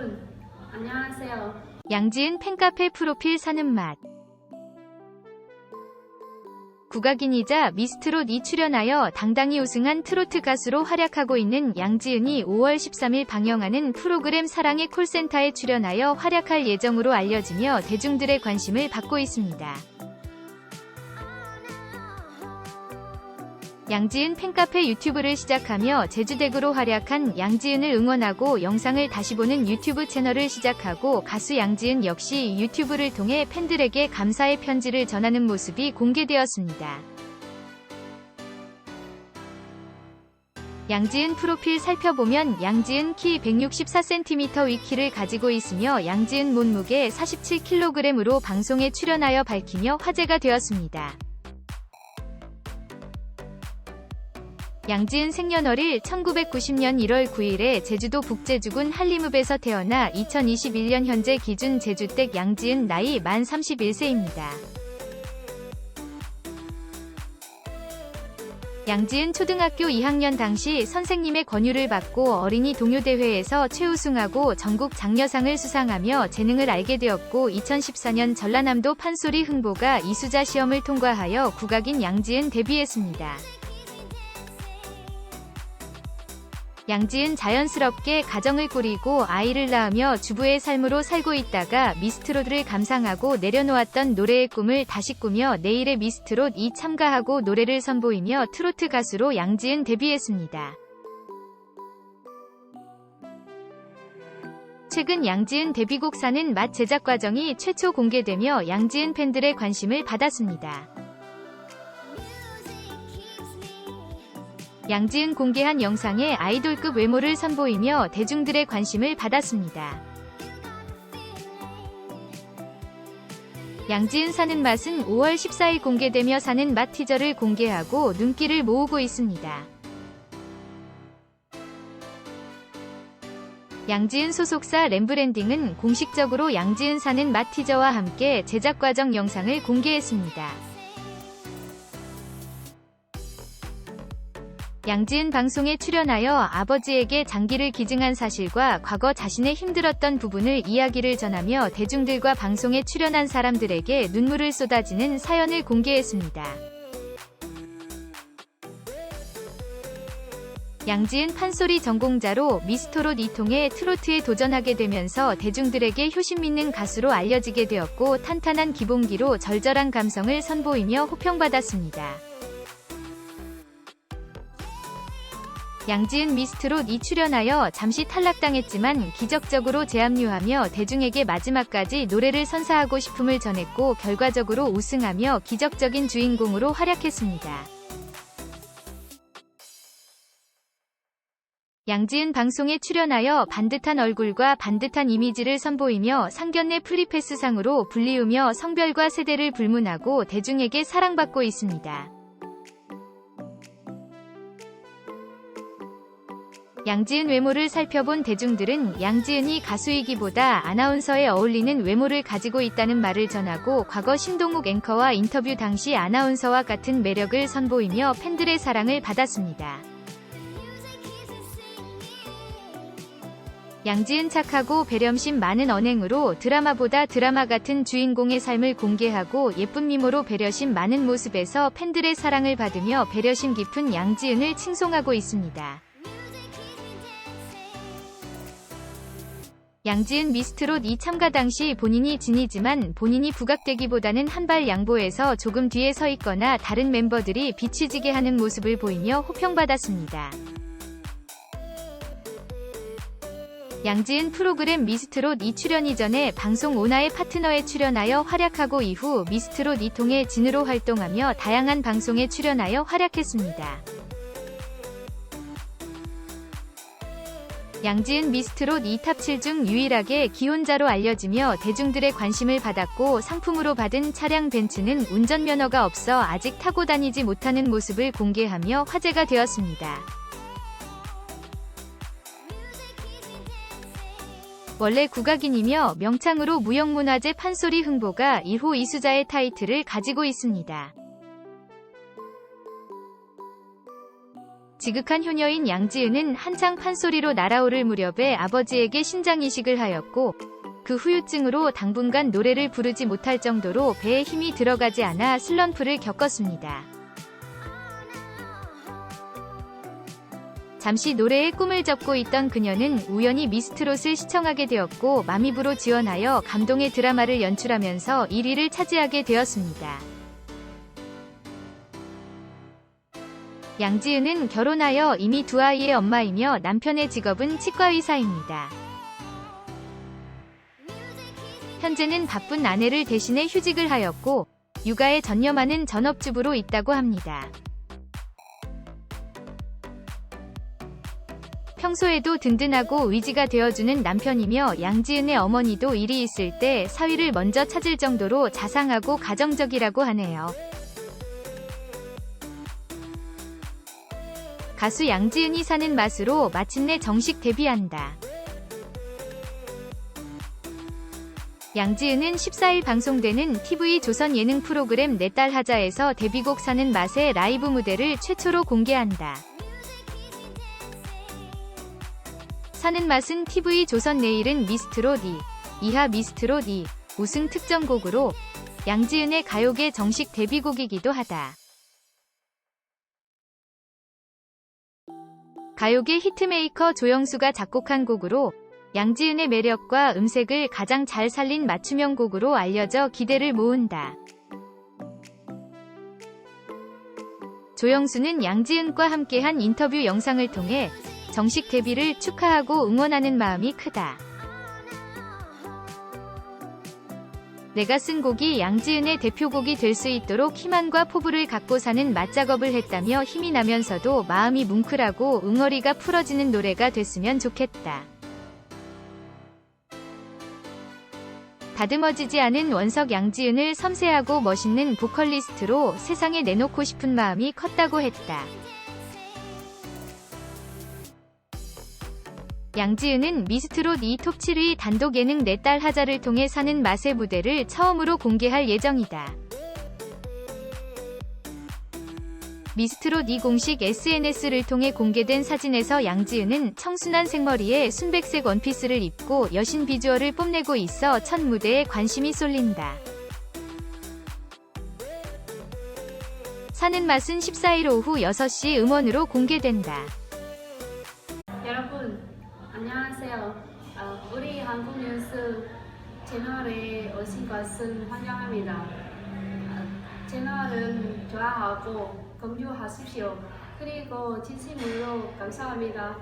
여러분, 안녕하세요. 양지은 팬카페 프로필 사는 맛. 국악인이자 미스트롯2 출연하여 당당히 우승한 트로트 가수로 활약하고 있는 양지은이 5월 13일 방영하는 프로그램 사랑의 콜센터에 출연하여 활약할 예정으로 알려지며 대중들의 관심을 받고 있습니다. 양지은 팬카페 유튜브를 시작하며 제주대구로 활약한 양지은을 응원하고 영상을 다시 보는 유튜브 채널을 시작하고 가수 양지은 역시 유튜브를 통해 팬들에게 감사의 편지를 전하는 모습이 공개되었습니다. 양지은 프로필 살펴보면 양지은 키 164cm 위키를 가지고 있으며 양지은 몸무게 47kg으로 방송에 출연하여 밝히며 화제가 되었습니다. 양지은 생년월일 1990년 1월 9일에 제주도 북제주군 한림읍에서 태어나 2021년 현재 기준 제주댁 양지은 나이 만 31세입니다. 양지은 초등학교 2학년 당시 선생님의 권유를 받고 어린이 동요대회에서 최우승하고 전국 장려상을 수상하며 재능을 알게 되었고 2014년 전라남도 판소리 흥보가 이수자 시험을 통과하여 국악인 양지은 데뷔했습니다. 양지은 자연스럽게 가정을 꾸리고 아이를 낳으며 주부의 삶으로 살고 있다가 미스트롯을 감상하고 내려놓았던 노래의 꿈을 다시 꾸며 내일의 미스트롯 이 참가하고 노래를 선보이며 트로트 가수로 양지은 데뷔했습니다. 최근 양지은 데뷔곡 사는 맛 제작 과정이 최초 공개되며 양지은 팬들의 관심을 받았습니다. 양지은 공개한 영상에 아이돌급 외모를 선보이며 대중들의 관심을 받았습니다. 양지은 사는 맛은 5월 14일 공개되며 사는 맛 티저를 공개하고 눈길을 모으고 있습니다. 양지은 소속사 램브랜딩은 공식적으로 양지은 사는 맛 티저와 함께 제작 과정 영상을 공개했습니다. 양지은 방송에 출연하여 아버지에게 장기를 기증한 사실과 과거 자신의 힘들었던 부분을 이야기를 전하며 대중들과 방송에 출연한 사람들에게 눈물을 쏟아지는 사연을 공개했습니다. 양지은 판소리 전공자로 미스터롯 2통에 트로트에 도전하게 되면서 대중들에게 효심 있는 가수로 알려지게 되었고 탄탄한 기본기로 절절한 감성을 선보이며 호평받았습니다. 양지은 미스트롯 2 출연하여 잠시 탈락당했지만 기적적으로 재합류하며 대중에게 마지막까지 노래를 선사하고 싶음을 전했고 결과적으로 우승하며 기적적인 주인공으로 활약했습니다. 양지은 방송에 출연하여 반듯한 얼굴과 반듯한 이미지를 선보이며 상견례 프리패스상으로 불리우며 성별과 세대를 불문하고 대중에게 사랑받고 있습니다. 양지은 외모를 살펴본 대중들은 양지은이 가수이기보다 아나운서에 어울리는 외모를 가지고 있다는 말을 전하고 과거 신동욱 앵커와 인터뷰 당시 아나운서와 같은 매력을 선보이며 팬들의 사랑을 받았습니다. 양지은 착하고 배렴심 많은 언행으로 드라마보다 드라마 같은 주인공의 삶을 공개하고 예쁜 미모로 배려심 많은 모습에서 팬들의 사랑을 받으며 배려심 깊은 양지은을 칭송하고 있습니다. 양지은 미스트롯 2 참가 당시 본인이 진이지만 본인이 부각되기보다는 한 발 양보해서 조금 뒤에 서 있거나 다른 멤버들이 비치지게 하는 모습을 보이며 호평받았습니다. 양지은 프로그램 미스트롯 2 출연 이전에 방송 오나의 파트너에 출연하여 활약하고 이후 미스트롯 2통의 진으로 활동하며 다양한 방송에 출연하여 활약했습니다. 양지은 미스트롯 2탑 7 중 유일하게 기혼자로 알려지며 대중들의 관심을 받았고 상품으로 받은 차량 벤츠는 운전면허가 없어 아직 타고 다니지 못하는 모습을 공개하며 화제가 되었습니다. 원래 국악인이며 명창으로 무형문화재 판소리 흥보가 1호 이수자의 타이틀을 가지고 있습니다. 지극한 효녀인 양지은은 한창 판소리로 날아오를 무렵에 아버지에게 신장이식을 하였고 그 후유증으로 당분간 노래를 부르지 못할 정도로 배에 힘이 들어가지 않아 슬럼프를 겪었습니다. 잠시 노래의 꿈을 접고 있던 그녀는 우연히 미스트롯을 시청하게 되었고 마미부로 지원하여 감동의 드라마를 연출하면서 1위를 차지하게 되었습니다. 양지은은 결혼하여 이미 두 아이의 엄마이며 남편의 직업은 치과의사입니다. 현재는 바쁜 아내를 대신해 휴직을 하였고 육아에 전념하는 전업주부로 있다고 합니다. 평소에도 든든하고 의지가 되어주는 남편이며 양지은의 어머니도 일이 있을 때 사위를 먼저 찾을 정도로 자상하고 가정적이라고 하네요. 가수 양지은이 사는 맛으로 마침내 정식 데뷔한다. 양지은은 14일 방송되는 TV 조선 예능 프로그램 내 딸 하자에서 데뷔곡 사는 맛의 라이브 무대를 최초로 공개한다. 사는 맛은 TV 조선 내일은 미스트롯 2, 이하 미스트롯 2 우승 특정곡으로 양지은의 가요계 정식 데뷔곡이기도 하다. 가요계 히트메이커 조영수가 작곡한 곡으로 양지은의 매력과 음색을 가장 잘 살린 맞춤형 곡으로 알려져 기대를 모은다. 조영수는 양지은과 함께한 인터뷰 영상을 통해 정식 데뷔를 축하하고 응원하는 마음이 크다. 내가 쓴 곡이 양지은의 대표곡이 될 수 있도록 희망과 포부를 갖고 사는 맛작업을 했다며 힘이 나면서도 마음이 뭉클하고 응어리가 풀어지는 노래가 됐으면 좋겠다. 다듬어지지 않은 원석 양지은을 섬세하고 멋있는 보컬리스트로 세상에 내놓고 싶은 마음이 컸다고 했다. 양지은은 미스트롯 2톱 7위 단독 예능 내 딸 하자를 통해 사는 맛의 무대를 처음으로 공개할 예정이다. 미스트롯 2 공식 SNS를 통해 공개된 사진에서 양지은은 청순한 생머리에 순백색 원피스를 입고 여신 비주얼을 뽐내고 있어 첫 무대에 관심이 쏠린다. 사는 맛은 14일 오후 6시 음원으로 공개된다. 여러분 안녕하세요. 어, 우리 한국 뉴스 채널에 오신 것은 환영합니다. 어, 채널은 좋아하고 공유하십시오. 그리고 진심으로 감사합니다.